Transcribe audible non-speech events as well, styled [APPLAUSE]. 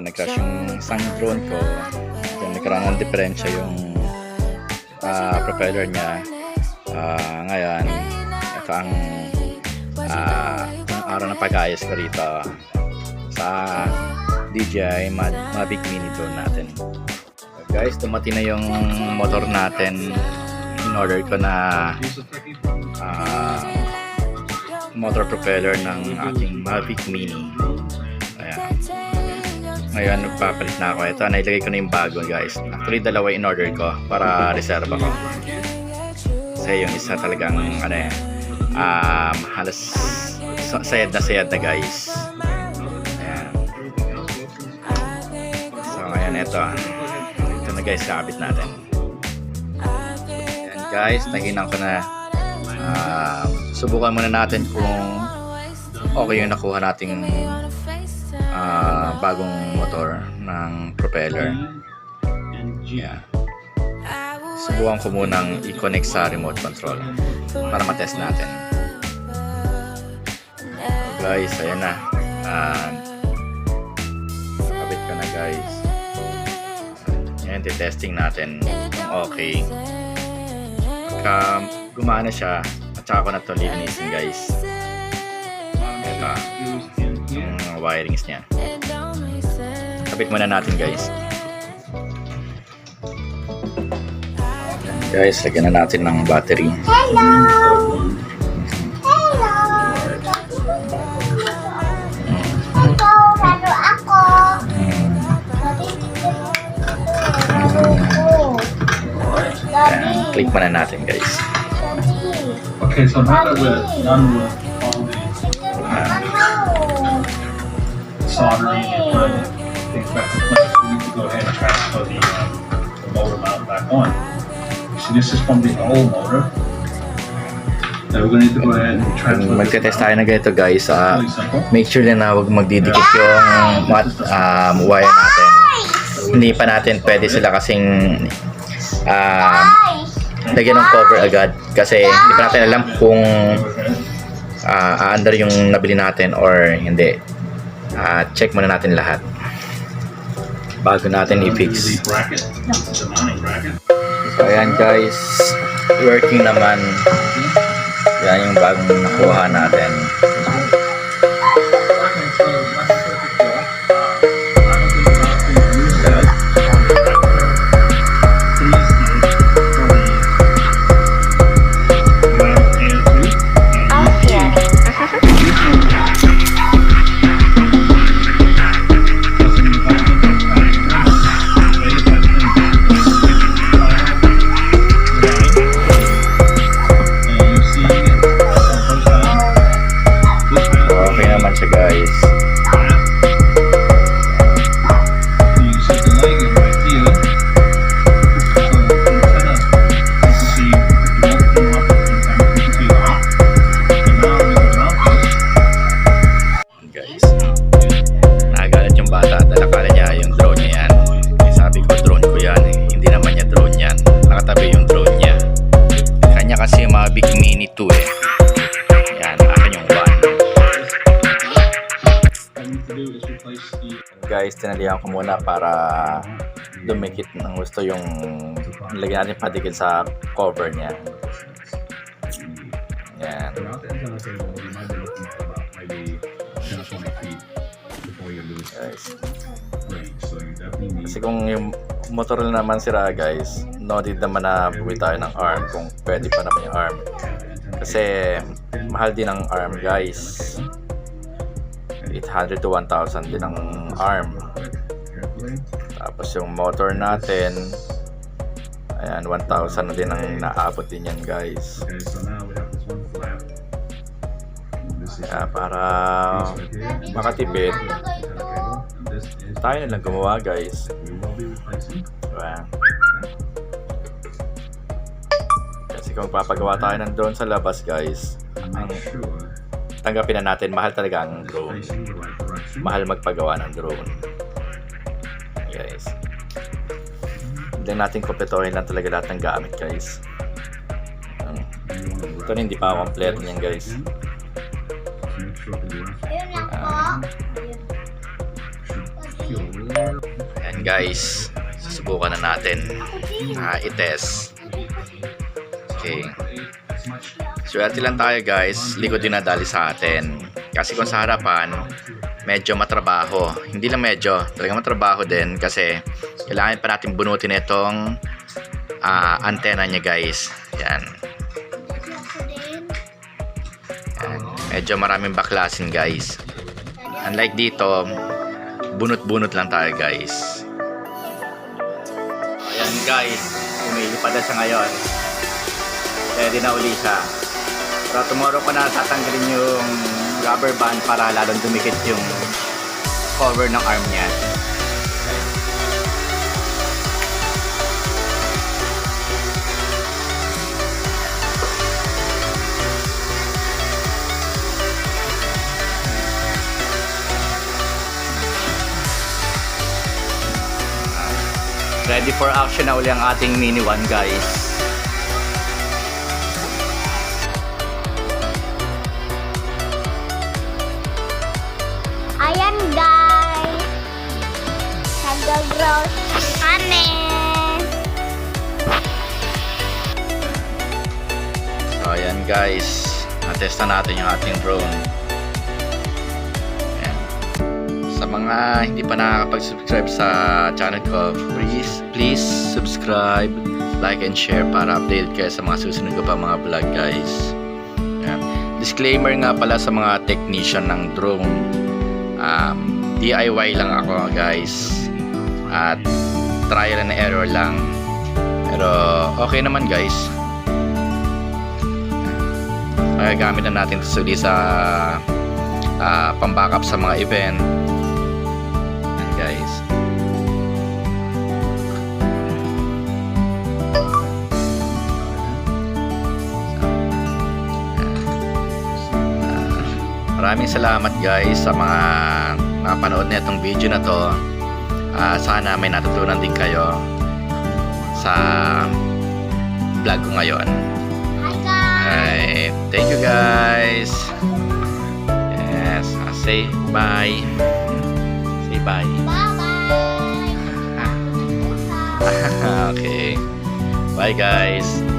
ito, nag-crash yung isang drone ko. Then, nagkaroon ng diferensya yung ah, propeller niya. Ah, ngayon, ito ang ang araw ng pag-ayos ko rito sa DJI Mavic Mini drone natin. Guys, dumating na yung motor natin. In order ko na ah, motor propeller ng aking Mavic Mini. Ngayon, nagpapalit na ako. Ito, nailagay ko na yung bago, guys. Actually, dalawa in order ko para reserve ako. Kasi yung isa talagang, ano eh, um, halos sa- sayad na sayad na, guys. Ayan. So, ngayon, ito. Ito na, guys, kabit natin. Ayan, guys, naginan ko na. Ah, subukan muna natin kung okay yung nakuha nating ah, bagong motor ng propeller. Yeah. Subukan ko munang i-connect sa remote control para matest natin. So guys, ayan na. Ah, kabit ko na guys. Ayan, testing natin kung okay. Pagka gumana siya, at saka ko na ito lilinisin guys. Ito, yung wirings niya. Kapit muna natin guys. Guys, lagyan na natin ng battery. Hello! Hello! Hello! Lalo ako! Ayan, click muna natin guys. Okay, so now that we're done with soldering and putting things back in place, we need to go ahead and transfer the, uh, the motor mount back on. So this is from the old motor. Now we're gonna need to go ahead and transfer magte-test tayo na ganito guys, simple. make sure din na huwag magdidikit yung mat, um, wire natin. Hindi pa natin pwede sila kasing um, lagyan ng cover agad kasi hindi pa natin alam kung ah, under yung nabili natin or hindi. Ah, check muna natin lahat bago natin i-fix. So ayan guys, working naman. Yan yung bagong nakuha natin. Bata at alakala niya yung drone niya yan. Eh, sabi ko drone ko yan eh. Hindi naman niya drone yan. Nakatabi yung drone niya. Kanya kasi yung mga big mini 2 eh. Yan, akin yung 1. Guys, tinalihan ko muna para dumikit ng gusto yung lagyan natin patikit sa cover niya. Yan. Guys. Kasi kung yung motor na naman sira guys, no need naman na bumili tayo ng arm kung pwede pa naman yung arm. Kasi mahal din ang arm guys. 800 to 1,000 din ang arm. Tapos yung motor natin, ayan, 1,000 na din ang naabot din yan guys. Kaya para makatipid, tayo na lang gumawa guys. Diba? Kasi kung papagawa tayo ng drone sa labas guys, ang tanggapin na natin, mahal talaga ang drone. Mahal magpagawa ng drone. Guys. Hindi natin kumpletuhin lang talaga lahat ng gamit guys. Um, ito hindi pa kompleto niyan guys. Ayun ako. Guys, susubukan na natin ah, i-test. Okay. Swerte lang tayo guys, likod yung nadali sa atin. Kasi kung sa harapan, medyo matrabaho. Hindi lang medyo, talaga matrabaho din kasi kailangan pa natin bunutin itong ah, antena niya guys. Yan. Medyo maraming baklasin guys. Unlike dito, bunot-bunot lang tayo guys. Guys, umilipad na siya ngayon. Ready na uli siya. Pero tomorrow ko na tatanggalin yung rubber band para lalong dumikit yung cover ng arm niya. Ready for action na uli ang ating mini one guys. Ayan guys. Nag-grow kami. So ayan guys, natest na natin yung ating drone. Mga hindi pa nakakapag-subscribe sa channel ko, please, please subscribe, like and share para updated kayo sa mga susunod ko pa mga vlog guys. Ayan. Disclaimer nga pala sa mga technician ng drone. Um, DIY lang ako guys. At trial and error lang. Pero okay naman guys. magagamit na natin ito sa ah, pang-backup sa mga event maraming salamat guys sa mga napanood na itong video na to Ah, sana may natutunan din kayo sa vlog ko ngayon Hi guys. Alright, thank you guys. Yes, uh, say bye. Say bye. Bye-bye. [LAUGHS] [LAUGHS] okay. Bye guys.